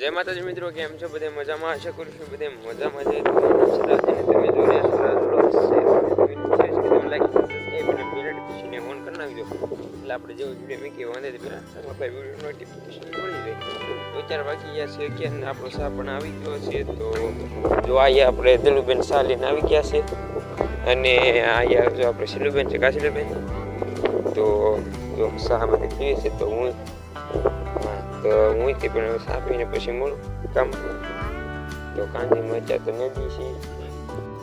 જય માતાજી મિત્રો, કેમ છો? બધે મજામાં? આશા કરું છું બધે મજામાં છે. તમે જોઈ રહ્યા ઓન કરી નાખજો. એટલે આપણે જેવું વીડિયો મૂકીએ, વાંધે તો પહેલાં આપણે વીડિયો નોટિફિકેશન બાકી ગયા છે આપણો શાહ પણ આવી ગયો છે. તો જો અહીંયા આપણે દિલુબેન શાહ લઈને આવી ગયા છે. અને અહીંયા જો આપણે શીલુબેન છે, કાશીલુબેન. તો જો શાહ બધે છે, તો હા તો હું તે પણ સાપીને પછી મૂળ. કામ તો કાંજી મચા તો નદી છે.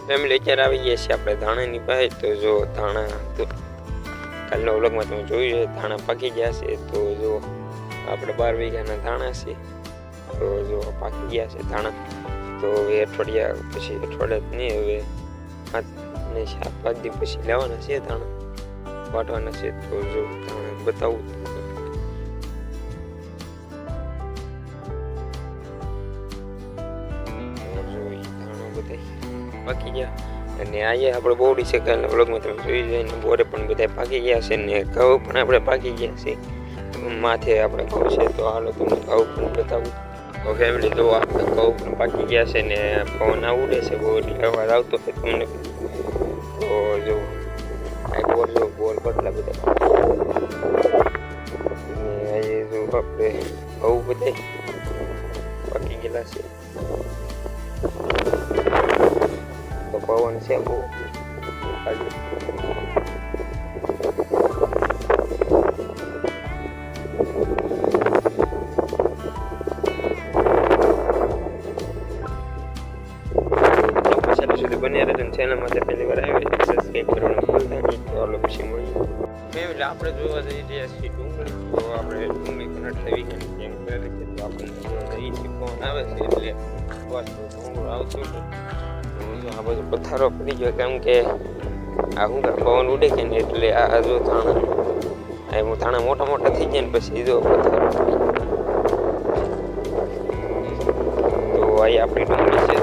ફેમિલી અત્યારે આવી ગયા છે આપણે ધાણાની પાસે. તો જો ધાણા તો કાલના વ્લોગમાં તમે જોયું છે, ધાણા પાકી ગયા છે. તો જો આપણે બાર વીઘાના ધાણા છે. તો જો પાકી ગયા છે ધાણા. તો હવે અઠવાડિયા પછી અઠવાડિયા નહીં, હવે ને સાત પાંચ દિવસ પછી લેવાના છે ધાણા. વાટવાના છે તો જો ધાણા બતાવું. પાકી ગયા. અને અહીંયા આપણે બોડી છે કાલના વ્લોગમાં તમે જોઈ જાય ને બોરે પણ બધા પાકી ગયા છે ને ઘઉં પણ આપણે પાકી ગયા છે. માથે આપણે ઘઉં છે, તો હાલો તમને ઘઉં પણ બતાવું. તો ફેમિલી તો આપણે ઘઉં પણ પાકી ગયા છે ને પવન ઉડે છે, બહુ એટલે અવાજ આવતો છે તમને. તો જો, આ બોર જો બોર બદલા બધા. ને અહીંયા જો આપણે ઘઉં બધા પાકી ગયેલા છે. તો પવન છે બહુ બન્યા રહેજો ને ચેનલ માટે પહેલી વાર આવી સબસ્ક્રાઈબ કરવાનું ભૂલતા નહીં તો હાલો પછી આપણે જોવા જઈ રહ્યા છીએ ડુંગળી, તો આપણે ડુંગળી પણ અઠાવી વીઘાની જેમ કરે છે તો આપણને જઈએ છીએ ફોન આવે છે એટલે આ બધો પથારો પડી ગયો કેમ કે આ હું પવન ઉડે કે ને એટલે આ જો થાણા હું થાણા મોટા મોટા થઈ જાય ને પછી જો પથ્થારો. તો આ આપણી ડુંગળી છે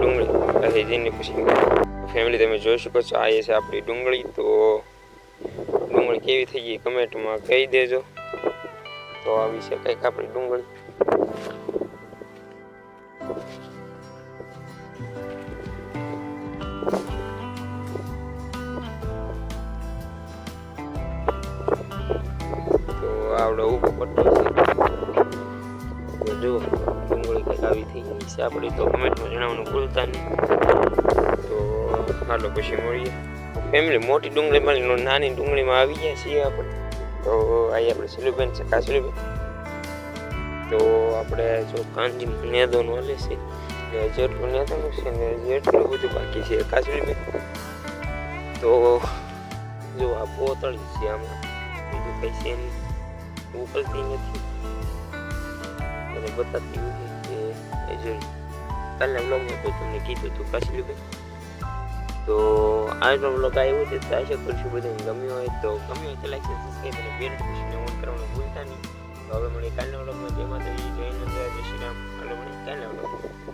ડુંગળી પછી જઈને પછી ફેમિલી તમે જોઈ શકો છો, આ એ છે આપણી ડુંગળી. તો ડુંગળી કેવી થઈ ગઈ? કમેન્ટમાં કહી દેજો. તો આવી છે કંઈક આપણી ડુંગળી. આવડો ઊભો પટ્ટો છે જુઓ ડુંગળી કંઈક આવી થઈ ગઈ છે. આપણી તો કમેન્ટમાં જણાવવાનું ભૂલતા નહીં. તો, હાલો પછી મળીએ. ફેમિલી મોટી ડુંગળી મળી નાની ડુંગળીમાં આવી ગયા છીએ આપણે. તો અહીં આપણે સિલુબેન છે કાસલીબેન તો આપણે જો કાંજી નેદોનું વાલે છે. જેટલું નેદોનું છે ને જેટલું બધું બાકી છે. કાસલીબેન તો જો આ પોતળી છે આમાં. બીજું કઈ છે નહીં. ઉકલતી નથી. અને બતાતી હોય કે એ જો કાલના બ્લોગમાં તો તમને કીધું હતું કાસલીબેન તો આજનો બ્લોગ આવ્યો છે તો આશા કરશું બધાને ગમ્યો હોય તો ગમ્યો હોય તો લાઈક સબસ્ક્રાઈબ અને બેલ નોટિફિકેશન ઓન કરવાનું ભૂલતા નહીં. તો હવે મને કાલના બ્લોગમાં જેમાં તો જય નંદરા જય શ્રી રામ. હાલો મને કાલના બ્લોગમાં